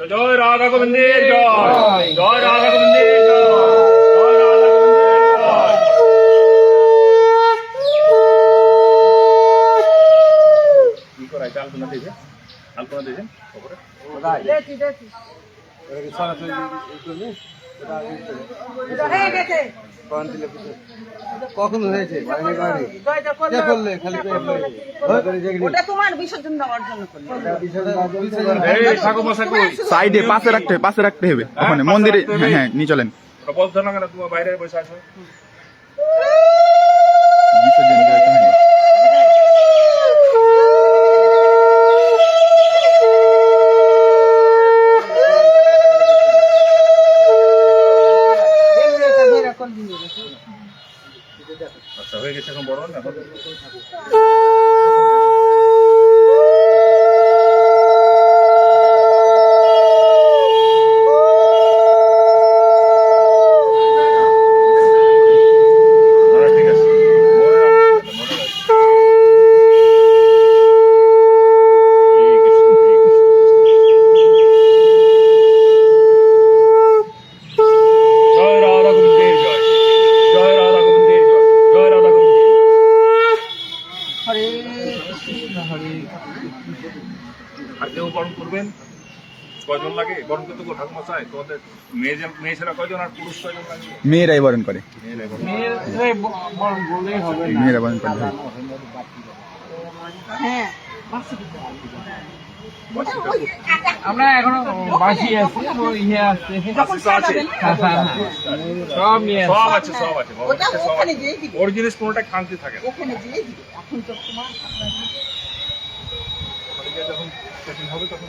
জয় রাধা গোবিন্দের জয় জয় রাধা গোবিন্দের জয় জয় রাধা গোবিন্দের জয় কি করাই আলপনা দিয়েছে আলপনা দিয়েছেন খবরে কখন হয়েছে? বাইরে গাড়ি কে করলে? খালি কে করলে। ওটা তোমার বিসর্জন দেওয়ার জন্য করলে। এই ঠাকুর মশাই কই? সাইডে পাশে রাখতে হবে পাশে রাখতে হবে। ওখানে মন্দিরে হ্যাঁ হ্যাঁ নিয়ে চলেন। বাইরে বসে আছো। বিসর্জন আচ্ছা হয়ে গেছে এখন বড় না ঠিক আছে মনে রাখবেন, মনে রাখবেন। এই কৃষ্ণ, এই কৃষ্ণ। জয় রাধা গোবিন্দের জয় জয় রাধা গোবিন্দের জয় জয় রাধা গোবিন্দের জয়। হরে আর কেউ বরণ করবেন। কয়জন লাগে? বরণ করতে গো ঠাকুমা চাই তোমাদের মেয়ে মেয়ে ছেলে কয়জন আর পুরুষ কয়জন লাগে? মেয়েরাই বরণ করে। মেয়েরাই বরণ। মেয়েরা বরণ করে হ্যাঁ। আমরা এখনও বাসি আছি ইয়ে আসছে যখন সাজাবেন সব নিয়ে সব আছে সব আছে ওর জিনিস কোনোটা খান্তি থাকে। ওখানে এখন তো তোমার গিয়ে যখন সেটিং হবে তখন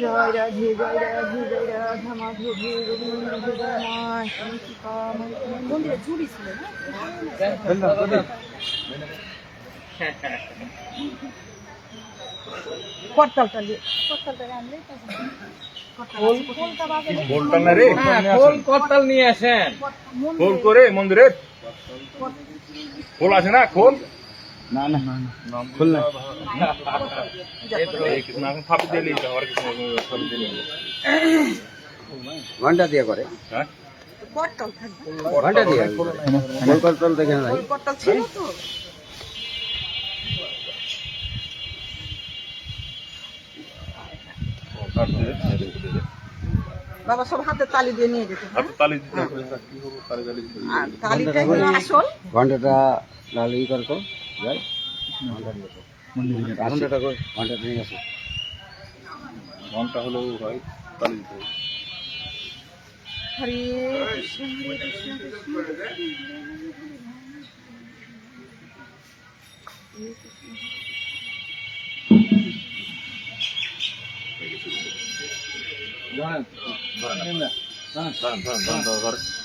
জয় রাধে জয় রাধে জয় রাধা হৃদয়ময় মন্দিরে চুরি ছিল না করতালটা নিয়ে। হ্যাঁ, করতাল আসেন। খোল করে মন্দিরে। খোল আছে না? খোল। না খুল। ঘণ্টা দিয়ে করে। হ্যাঁ? ঘণ্টা দিয়ে। গোল দেখে নাই বাবা সব হাতে তালি দিয়ে নিয়ে যেত হাতে তালি দিতে হবে, কি হবে, তালি তালি দিতে হবে। আর তালিটাই হলো আসল। ঘন্টাটা লাল ই করতো যাই। ঘন্টাটা কই ঘণ্টা ঠিক আছে ঘণ্টা হলেও হয় তালি দিতে হবে। হরে কৃষ্ণ হরে Krishna Krishna. Dön. Dön. Dön. Dön. Dön. Dön. Dön.